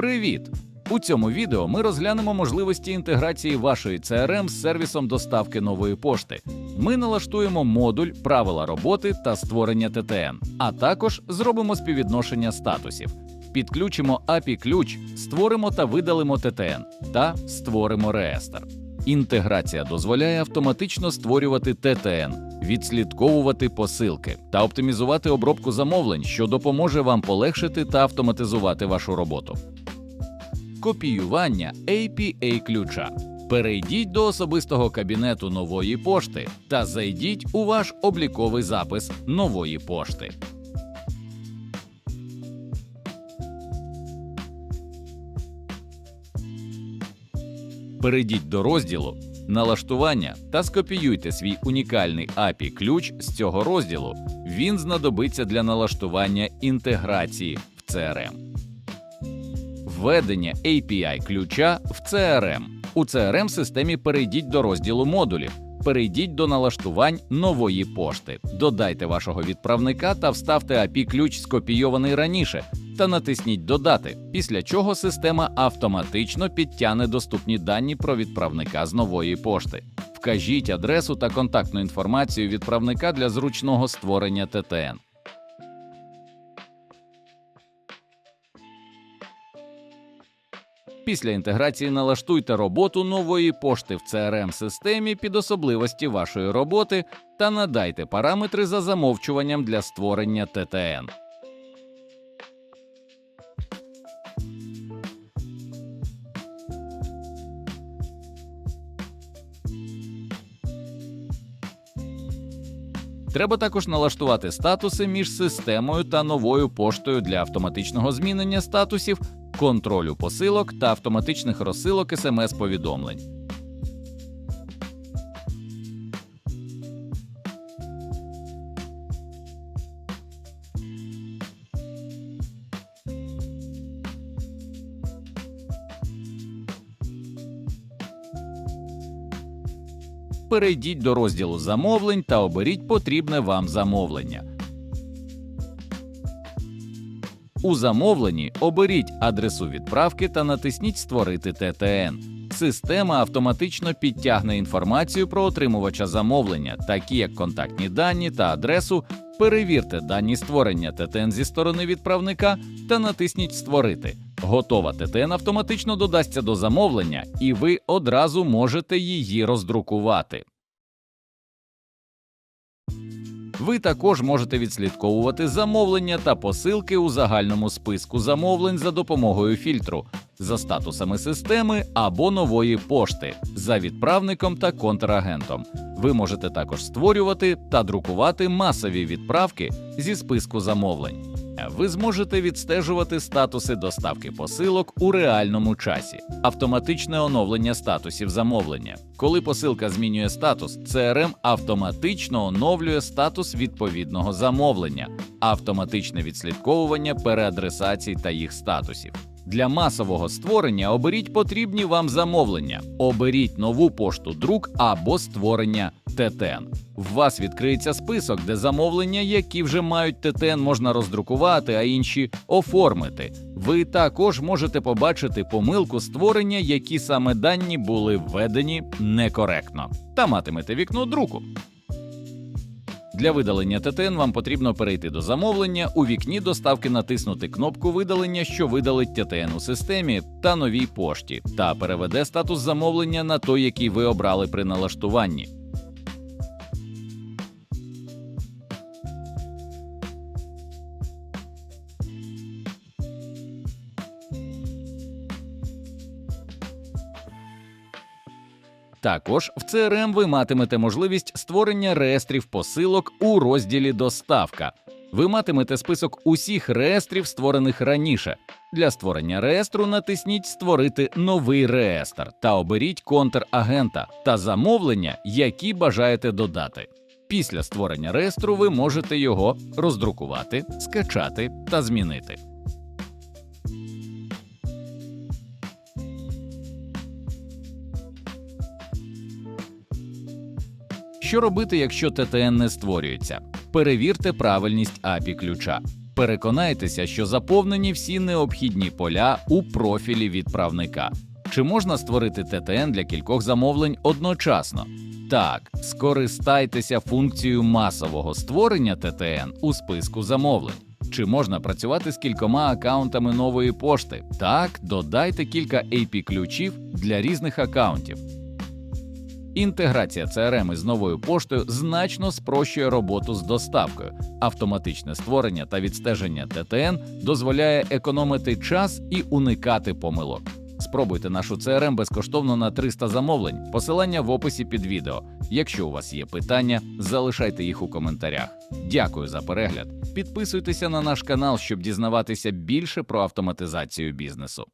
Привіт! У цьому відео ми розглянемо можливості інтеграції вашої CRM з сервісом доставки нової пошти. Ми налаштуємо модуль, правила роботи та створення ТТН, а також зробимо співвідношення статусів. Підключимо API ключ, створимо та видалимо ТТН та створимо реєстр. Інтеграція дозволяє автоматично створювати ТТН, відслідковувати посилки та оптимізувати обробку замовлень, що допоможе вам полегшити та автоматизувати вашу роботу. Копіювання APA ключа. Перейдіть до особистого кабінету нової пошти та зайдіть у ваш обліковий запис нової пошти. Перейдіть до розділу Налаштування та скопіюйте свій унікальний API ключ з цього розділу. Він знадобиться для налаштування інтеграції в CRM. Введення API ключа в CRM. У CRM системі перейдіть до розділу модулів. Перейдіть до налаштувань нової пошти. Додайте вашого відправника та вставте API ключ, скопійований раніше, та натисніть Додати, після чого система автоматично підтягне доступні дані про відправника з нової пошти. Вкажіть адресу та контактну інформацію відправника для зручного створення ТТН. Після інтеграції налаштуйте роботу нової пошти в crm системі під особливості вашої роботи та надайте параметри за замовчуванням для створення ТТН. Треба також налаштувати статуси між системою та новою поштою для автоматичного змінення статусів, контролю посилок та автоматичних розсилок смс-повідомлень. Перейдіть до розділу замовлень та оберіть потрібне вам замовлення. У замовленні оберіть адресу відправки та натисніть Створити ТТН. Система автоматично підтягне інформацію про отримувача замовлення, такі як контактні дані та адресу. Перевірте дані створення ТТН зі сторони відправника та натисніть Створити. Готова ТТН автоматично додасться до замовлення, і ви одразу можете її роздрукувати. Ви також можете відслідковувати замовлення та посилки у загальному списку замовлень за допомогою фільтру за статусами системи або нової пошти за відправником та контрагентом. Ви можете також створювати та друкувати масові відправки зі списку замовлень. Ви зможете відстежувати статуси доставки посилок у реальному часі, автоматичне оновлення статусів замовлення. Коли посилка змінює статус, CRM автоматично оновлює статус відповідного замовлення, автоматичне відслідковування переадресацій та їх статусів. Для масового створення оберіть потрібні вам замовлення, оберіть нову пошту друк або створення ТТН. В вас відкриється список, де замовлення, які вже мають ТТН, можна роздрукувати, а інші оформити. Ви також можете побачити помилку створення, які саме дані були введені некоректно, та матимете вікно друку. Для видалення ТТН вам потрібно перейти до замовлення, у вікні доставки натиснути кнопку видалення, що видалить ТТН у системі та новій пошті, та переведе статус замовлення на той, який ви обрали при налаштуванні. Також в CRM ви матимете можливість створення реєстрів посилок у розділі Доставка. Ви матимете список усіх реєстрів, створених раніше. Для створення реєстру натисніть Створити новий реєстр та оберіть контрагента та замовлення, які бажаєте додати. Після створення реєстру ви можете його роздрукувати, скачати та змінити. Що робити, якщо ТТН не створюється? Перевірте правильність API ключа. Переконайтеся, що заповнені всі необхідні поля у профілі відправника. Чи можна створити ТТН для кількох замовлень одночасно? Так, скористайтеся функцією масового створення ТТН у списку замовлень. Чи можна працювати з кількома акаунтами нової пошти? Так, додайте кілька AP-ключів для різних акаунтів. Інтеграція CRM із новою поштою значно спрощує роботу з доставкою. Автоматичне створення та відстеження ТТН дозволяє економити час і уникати помилок. Спробуйте нашу CRM безкоштовно на 300 замовлень. Посилання в описі під відео. Якщо у вас є питання, залишайте їх у коментарях. Дякую за перегляд. Підписуйтеся на наш канал, щоб дізнаватися більше про автоматизацію бізнесу.